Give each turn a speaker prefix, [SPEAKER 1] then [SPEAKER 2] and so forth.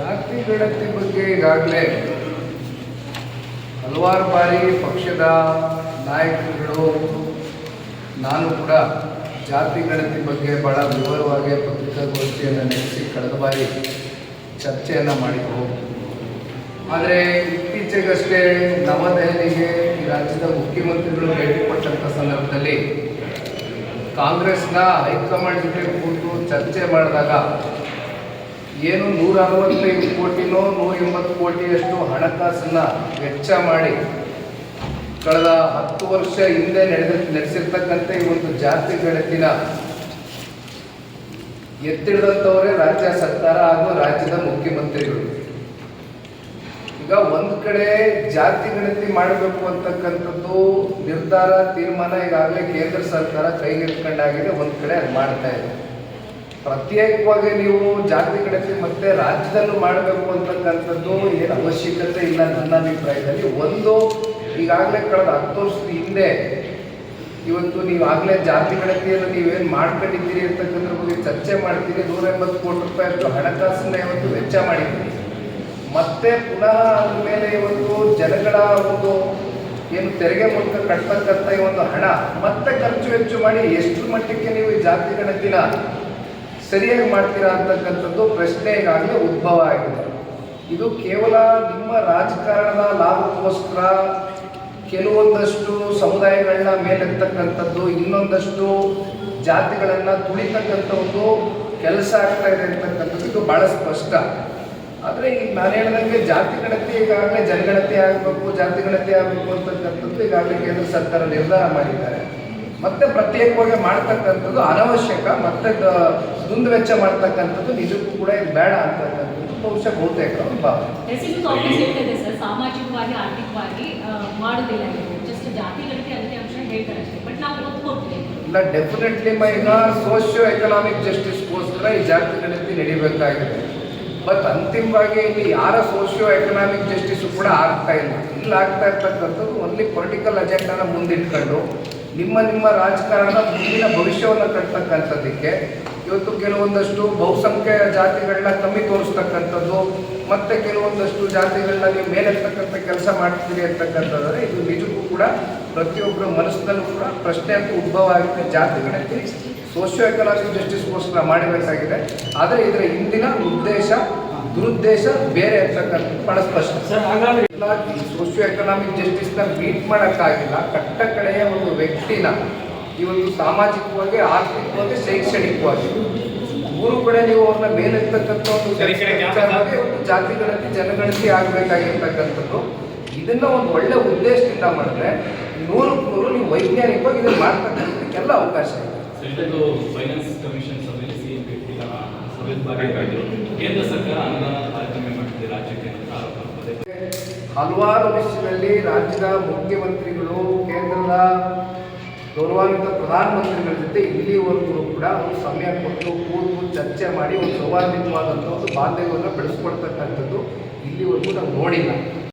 [SPEAKER 1] ಜಾತಿ ಗಣತಿ ಬಗ್ಗೆ ಈಗಾಗಲೇ ಹಲವಾರು ಬಾರಿ ಪಕ್ಷದ ನಾಯಕರುಗಳು, ನಾನು ಕೂಡ ಜಾತಿ ಗಣತಿ ಬಗ್ಗೆ ಬಹಳ ವಿವರವಾಗಿ ಪತ್ರಿಕಾಗೋಷ್ಠಿಯನ್ನು ನಡೆಸಿ ಕಳೆದ ಬಾರಿ ಚರ್ಚೆಯನ್ನು ಮಾಡಿದ್ದೆವು ಆದರೆ ಇತ್ತೀಚೆಗಷ್ಟೇ ನವದೆಹಲಿಗೆ ಈ ರಾಜ್ಯದ ಮುಖ್ಯಮಂತ್ರಿಗಳು ಭೇಟಿ ಕೊಟ್ಟಂಥ ಸಂದರ್ಭದಲ್ಲಿ ಕಾಂಗ್ರೆಸ್ನ ಹೈಕಮಾಂಡ್ ಜೊತೆ ಕೂತು ಚರ್ಚೆ ಮಾಡಿದಾಗ ಏನು ನೂರ ಅರವತ್ತೈದು ಕೋಟಿನೋ ನೂರ ಎಂಬತ್ತು ಕೋಟಿಯಷ್ಟು ಹಣಕಾಸನ್ನ ವೆಚ್ಚ ಮಾಡಿ ಕಳೆದ ಹತ್ತು ವರ್ಷ ಹಿಂದೆ ನಡೆದ ನಡೆಸಿರ್ತಕ್ಕಂಥ ಈ ಒಂದು ಜಾತಿ ಗಣತಿನ ಎತ್ತಿಡಿದಂಥವರೇ ರಾಜ್ಯ ಸರ್ಕಾರ ಹಾಗೂ ರಾಜ್ಯದ ಮುಖ್ಯಮಂತ್ರಿಗಳು. ಈಗ ಒಂದು ಕಡೆ ಜಾತಿ ಗಣತಿ ಮಾಡಬೇಕು ಅಂತಕ್ಕಂಥದ್ದು ನಿರ್ಧಾರ, ತೀರ್ಮಾನ ಈಗಾಗಲೇ ಕೇಂದ್ರ ಸರ್ಕಾರ ಕೈಗೆತ್ಕೊಂಡಾಗಿದೆ ಒಂದು ಕಡೆ ಅದು ಮಾಡ್ತಾ ಇದೆ. ಪ್ರತ್ಯೇಕವಾಗಿ ನೀವು ಜಾತಿ ಗಣತಿ ಮತ್ತೆ ರಾಜ್ಯದಲ್ಲೂ ಮಾಡಬೇಕು ಅಂತಕ್ಕಂಥದ್ದು ಏನು ಅವಶ್ಯಕತೆ ಇಲ್ಲ ನನ್ನ ಅಭಿಪ್ರಾಯದಲ್ಲಿ. ಒಂದು, ಈಗಾಗಲೇ ಕಳೆದ ಹತ್ತು ವರ್ಷದ ಹಿಂದೆ ಇವತ್ತು ನೀವು ಆಗಲೇ ಜಾತಿ ಗಣತಿಯನ್ನು ನೀವೇನು ಮಾಡ್ಕೊಂಡಿದ್ದೀರಿ ಅಂತಕ್ಕಂದ್ರ ಬಗ್ಗೆ ಚರ್ಚೆ ಮಾಡ್ತೀರಿ. ನೂರ ಎಂಬತ್ತು ಕೋಟಿ ರೂಪಾಯಿ ಅಷ್ಟು ಹಣಕಾಸನ್ನ ಇವತ್ತು ವೆಚ್ಚ ಮಾಡಿದ್ದೀರಿ. ಮತ್ತೆ ಪುನಃ ಅದ್ರ ಮೇಲೆ ಇವತ್ತು ಜನಗಳ ಒಂದು ಏನು ತೆರಿಗೆ ಮೂಲಕ ಕಟ್ತಕ್ಕಂಥ ಈ ಒಂದು ಹಣ ಮತ್ತೆ ಖರ್ಚು ವೆಚ್ಚ ಮಾಡಿ ಎಷ್ಟು ಮಟ್ಟಕ್ಕೆ ನೀವು ಈ ಜಾತಿ ಗಣತಿನ ಸರಿಯಾಗಿ ಮಾಡ್ತೀರಾ ಅಂತಕ್ಕಂಥದ್ದು ಪ್ರಶ್ನೆ ಈಗಾಗಲೇ ಉದ್ಭವ ಆಗಿದೆ. ಇದು ಕೇವಲ ನಿಮ್ಮ ರಾಜಕಾರಣದ ಲಾಭಕ್ಕೋಸ್ಕರ ಕೆಲವೊಂದಷ್ಟು ಸಮುದಾಯಗಳನ್ನ ಮೇಲೆತ್ತಕ್ಕಂಥದ್ದು, ಇನ್ನೊಂದಷ್ಟು ಜಾತಿಗಳನ್ನು ತುಳಿತಕ್ಕಂಥ ಒಂದು ಕೆಲಸ ಆಗ್ತಾ ಇದೆ ಅಂತಕ್ಕಂಥದ್ದು ಇದು ಭಾಳ ಸ್ಪಷ್ಟ. ಆದರೆ ಈಗ ನಾನು ಹೇಳ್ದಂಗೆ ಜಾತಿ ಗಣತಿ ಈಗಾಗಲೇ ಜನಗಣತಿ ಆಗಬೇಕು, ಜಾತಿ ಗಣತಿ ಆಗಬೇಕು ಅಂತಕ್ಕಂಥದ್ದು ಈಗಾಗಲೇ ಕೇಂದ್ರ ಸರ್ಕಾರ ನಿರ್ಧಾರ ಮಾಡಿದ್ದಾರೆ. ಮತ್ತೆ ಪ್ರತ್ಯೇಕವಾಗಿ ಮಾಡ್ತಕ್ಕಂಥದ್ದು ಅನವಶ್ಯಕ ಮತ್ತೆ ದುಂದುವೆಚ್ಚ ದುಂದು ವೆಚ್ಚ ಮಾಡ್ತಕ್ಕಂಥದ್ದು ನಿಜಕ್ಕೂ ಕೂಡ ಇದು ಬೇಡ ಅಂತಕ್ಕಂಥದ್ದು ಬಹುಶಃ ಬಹುತೇಕ
[SPEAKER 2] ಸಾಮಾಜಿಕವಾಗಿ ಆರ್ಥಿಕವಾಗಿ ಮಾಡೋದಿಲ್ಲ
[SPEAKER 1] ಇಲ್ಲ ಡೆಫಿನೆಟ್ಲಿ ಈಗ ಸೋಷಿಯೋ ಎಕನಾಮಿಕ್ ಜಸ್ಟಿಸ್ಗೋಸ್ಕರ ಈ ಜಾತಿ ಗಣತಿ ನಡಿಬೇಕಾಗಿದೆ. ಬಟ್ ಅಂತಿಮವಾಗಿ ಇಲ್ಲಿ ಯಾರ ಸೋಷಿಯೋ ಎಕನಾಮಿಕ್ ಜಸ್ಟಿಸ್ ಕೂಡ ಆಗ್ತಾ ಇಲ್ಲ. ಇಲ್ಲಿ ಆಗ್ತಾ ಇರ್ತಕ್ಕಂಥದ್ದು ಓನ್ಲಿ ಪೊಲಿಟಿಕಲ್ ಅಜೆಂಡಾನ ಮುಂದಿಟ್ಕೊಂಡು ನಿಮ್ಮ ನಿಮ್ಮ ರಾಜಕಾರಣದ ಮುಂದಿನ ಭವಿಷ್ಯವನ್ನು ಕಟ್ಟತಕ್ಕಂಥದ್ದಕ್ಕೆ ಇವತ್ತು ಕೆಲವೊಂದಷ್ಟು ಬಹುಸಂಖ್ಯೆಯ ಜಾತಿಗಳನ್ನ ಕಮ್ಮಿ ತೋರಿಸ್ತಕ್ಕಂಥದ್ದು, ಮತ್ತೆ ಕೆಲವೊಂದಷ್ಟು ಜಾತಿಗಳನ್ನ ನೀವು ಮೇಲೆತ್ತಕ್ಕಂಥ ಕೆಲಸ ಮಾಡ್ತೀರಿ ಅಂತಕ್ಕಂಥದ್ದಾದ್ರೆ ಇದು ನಿಜಕ್ಕೂ ಕೂಡ ಪ್ರತಿಯೊಬ್ಬರ ಮನಸ್ಸಿನಲ್ಲೂ ಕೂಡ ಪ್ರಶ್ನೆ ಅಂತ ಉದ್ಭವ ಆಗುತ್ತೆ ಜಾತಿ ಗಣತಿ ಸೋಷಿಯೋ ಎಕನಾಮಿಕ್ ಜಸ್ಟಿಸ್ಗೋಸ್ಕರ ಮಾಡಬೇಕಾಗಿದೆ ಆದರೆ ಇದರ ಹಿಂದಿನ ಉದ್ದೇಶ ದುರುದ್ದೇಶ ಬೇರೆ ಅಂತಕ್ಕಂಥದ್ದು ಬಹಳ ಸ್ಪಷ್ಟ ಇಲ್ಲ ಈ ಸೋಷಿಯೋ ಎಕನಾಮಿಕ್ ಜಸ್ಟಿಸ್ನ ಮೀಟ್ ಮಾಡೋಕ್ಕಾಗಿಲ್ಲ. ಕಟ್ಟ ಕಡೆಯ ಒಂದು ವ್ಯಕ್ತಿನ ಈ ಒಂದು ಸಾಮಾಜಿಕವಾಗಿ ಆರ್ಥಿಕವಾಗಿ ಶೈಕ್ಷಣಿಕವಾಗಿ. ಮೂರು ಕಡೆ ನೀವು ಅವ್ರನ್ನ ಮೇಲಿರ್ತಕ್ಕಂಥ ಒಂದು ಜಾತಿಗಳಲ್ಲಿ ಜನಗಣತಿ ಆಗಬೇಕಾಗಿರ್ತಕ್ಕಂಥದ್ದು. ಇದನ್ನ ಒಂದು ಒಳ್ಳೆ ಉದ್ದೇಶದಿಂದ ಮಾಡಿದ್ರೆ ನೂರು ನೂರು ನೀವು ವೈಜ್ಞಾನಿಕವಾಗಿ ಇದನ್ನ ಮಾಡ್ತಕ್ಕಂಥದ್ದಕ್ಕೆಲ್ಲ ಅವಕಾಶ ಇದೆ.
[SPEAKER 3] ಕೇಂದ್ರ ಸರ್ಕಾರ ಅನುದಾನ ತಾರತಮ್ಯ ಮಾಡಿದೆ, ರಾಜ್ಯಕ್ಕೆ
[SPEAKER 1] ಹಲವಾರು ವಿಷಯದಲ್ಲಿ ರಾಜ್ಯದ ಮುಖ್ಯಮಂತ್ರಿಗಳು, ಕೇಂದ್ರದ ಗೌರವಾನ್ವಿತ ಪ್ರಧಾನಮಂತ್ರಿಗಳ ಜೊತೆ ಇಲ್ಲಿವರೆಗೂ ಕೂಡ ಒಂದು ಸಮಯ ಕೊಟ್ಟು ಕೂತು ಚರ್ಚೆ ಮಾಡಿ ಒಂದು ಸೌಹಾರ್ದಿತವಾದಂಥ ಒಂದು ಬಾಂಧವ್ಯವನ್ನು ಬೆಳೆಸ್ಕೊಡ್ತಕ್ಕಂಥದ್ದು ಇಲ್ಲಿವರೆಗೂ ನಾವು ನೋಡಿಲ್ಲ.